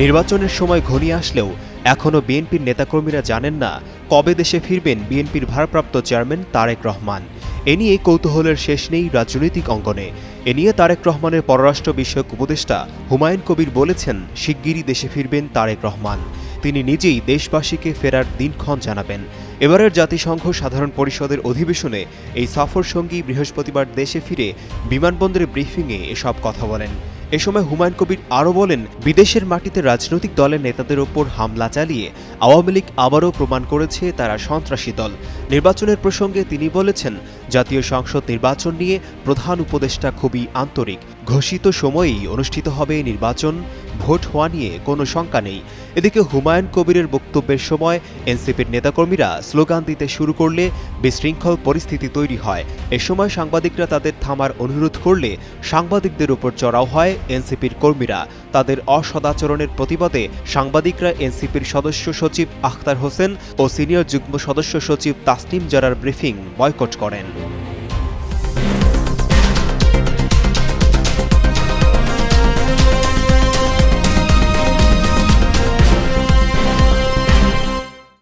নির্বাচনের সময় ঘনিয়ে আসলেও এখনও বিএনপির নেতাকর্মীরা জানেন না কবে দেশে ফিরবেন বিএনপির ভারপ্রাপ্ত চেয়ারম্যান তারেক রহমান। এ নিয়ে কৌতূহলের শেষ নেই রাজনৈতিক অঙ্গনে। এ নিয়ে তারেক রহমানের পররাষ্ট্র বিষয়ক উপদেষ্টা হুমায়ুন কবির বলেছেন, শিগগিরই দেশে ফিরবেন তারেক রহমান। তিনি নিজেই দেশবাসীকে ফেরার দিনক্ষণ জানাবেন। এবারের জাতিসংঘ সাধারণ পরিষদের অধিবেশনে এই সফর সঙ্গী বৃহস্পতিবার দেশে ফিরে বিমানবন্দরে ব্রিফিংয়ে এসব কথা বলেন। এ সময় হুমায়ুন কবির আরও বলেন, বিদেশের মাটিতে রাজনৈতিক দলের নেতাদের ওপর হামলা চালিয়ে আওয়ামী লীগ আবারও প্রমাণ করেছে তারা সন্ত্রাসী দল। নির্বাচনের প্রসঙ্গে তিনি বলেছেন, জাতীয় সংসদ নির্বাচন নিয়ে প্রধান উপদেষ্টা খুবই আন্তরিক। ঘোষিত সময়েই অনুষ্ঠিত হবে নির্বাচন। ভোট হওয়া নিয়ে কোনো শঙ্কা নেই। এদিকে হুমায়ুন কবিরের বক্তব্যের সময় এনসিপির নেতাকর্মীরা স্লোগান দিতে শুরু করলে বিশৃঙ্খল পরিস্থিতি তৈরি হয়। এ সময় সাংবাদিকরা তাদের থামার অনুরোধ করলে সাংবাদিকদের উপর চড়াও হয় এনসিপির কর্মীরা। তাদের অসদাচরণের প্রতিবাদে সাংবাদিকরা এনসিপির সদস্য সচিব আখতার হোসেন ও সিনিয়র যুগ্ম সদস্য সচিব তাসনিম জারার ব্রিফিং বয়কট করেন।